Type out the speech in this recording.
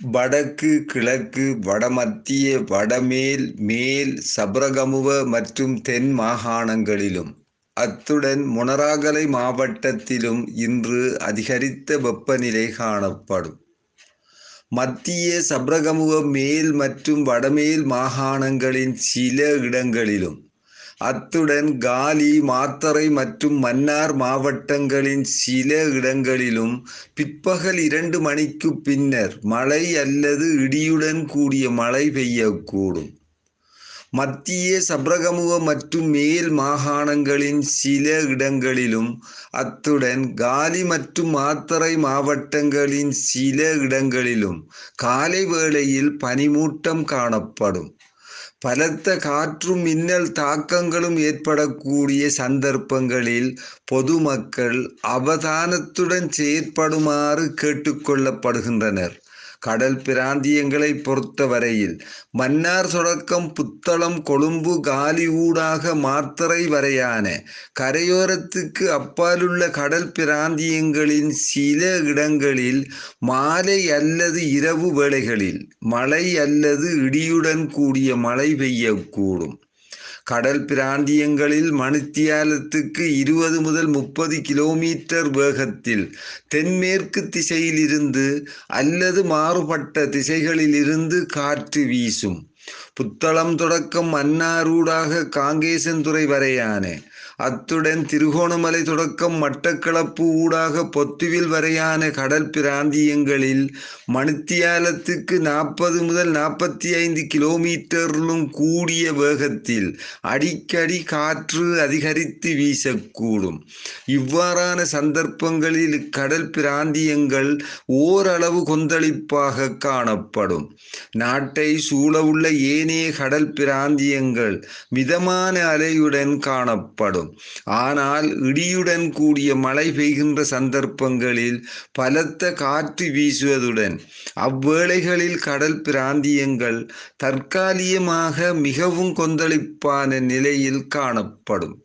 வடக்கு கிழக்கு வடமத்திய வடமேல் மேல் சப்ரகமுவ மற்றும் தென் மாகாணங்களிலும். அத்துடன் முனராகலை மாவட்டத்திலும் இன்று அதிகரித்த வெப்பநிலை காணப்படும். மத்திய சப்ரகமுவ மேல் மற்றும் வடமேல் மாகாணங்களின் சில இடங்களிலும் அத்துடன் காலி மாத்தறை மற்றும் மன்னார் மாவட்டங்களின் சில இடங்களிலும் பிற்பகல் இரண்டு மணிக்கு பின்னர் மழை அல்லது இடியுடன் கூடிய மழை பெய்யக்கூடும். மத்திய சப்ரகமுவ மற்றும் மேல் மாகாணங்களின் சில இடங்களிலும் அத்துடன் காலி மற்றும் மாத்தறை மாவட்டங்களின் சில இடங்களிலும் காலை வேளையில் பனிமூட்டம் காணப்படும். பலத்த காற்றும் மின்னல் தாக்கங்களும் ஏற்படக்கூடிய சந்தர்ப்பங்களில் பொதுமக்கள் அவதானத்துடன் செயற்படுமாறு கேட்டுக்கொள்ளப்படுகின்றனர் கடல் பிராந்தியங்களை பொறுத்தவரையில் மன்னார் தொடக்கம் புத்தளம் கொழும்பு காலி ஊடாக மாத்தறை வரையான கரையோரத்துக்கு அப்பாலுள்ள கடல் பிராந்தியங்களின் சில இடங்களில் மாலை அல்லது இரவு வேளைகளில் மழை அல்லது இடியுடன் கூடிய மழை பெய்யக்கூடும். கடல் பிராந்தியங்களில் மணித்தியாலத்துக்கு இருபது முதல் முப்பது கிலோமீட்டர் வேகத்தில் தென்மேற்கு திசையிலிருந்து அல்லது மாறுபட்ட திசைகளிலிருந்து காற்று வீசும். புத்தளம் தொடக்கம் மன்னாரூடாக காங்கேசன்துறை வரையான. அத்துடன் திருகோணமலை தொடக்கம் மட்டக்களப்பு ஊடாக பொத்துவில் வரையான கடல் பிராந்தியங்களில் மணித்தியாலத்துக்கு நாற்பது முதல் நாற்பத்தி ஐந்து கிலோமீட்டரிலும் கூடிய வேகத்தில் அடிக்கடி காற்று அதிகரித்து வீசக்கூடும். இவ்வாறான சந்தர்ப்பங்களில் கடல் பிராந்தியங்கள் ஓரளவு கொந்தளிப்பாக காணப்படும். நாட்டை சூழவுள்ள ஏனைய கடல் பிராந்தியங்கள் மிதமான அலையுடன் காணப்படும். ஆனால் இடியுடன் கூடிய மழை பெய்கின்ற சந்தர்ப்பங்களில் பலத்த காற்று வீசுவதுடன் அவ்வேளைகளில் கடல் பிராந்தியங்கள் தற்காலிகமாக மிகவும் கொந்தளிப்பான நிலையில் காணப்படும்.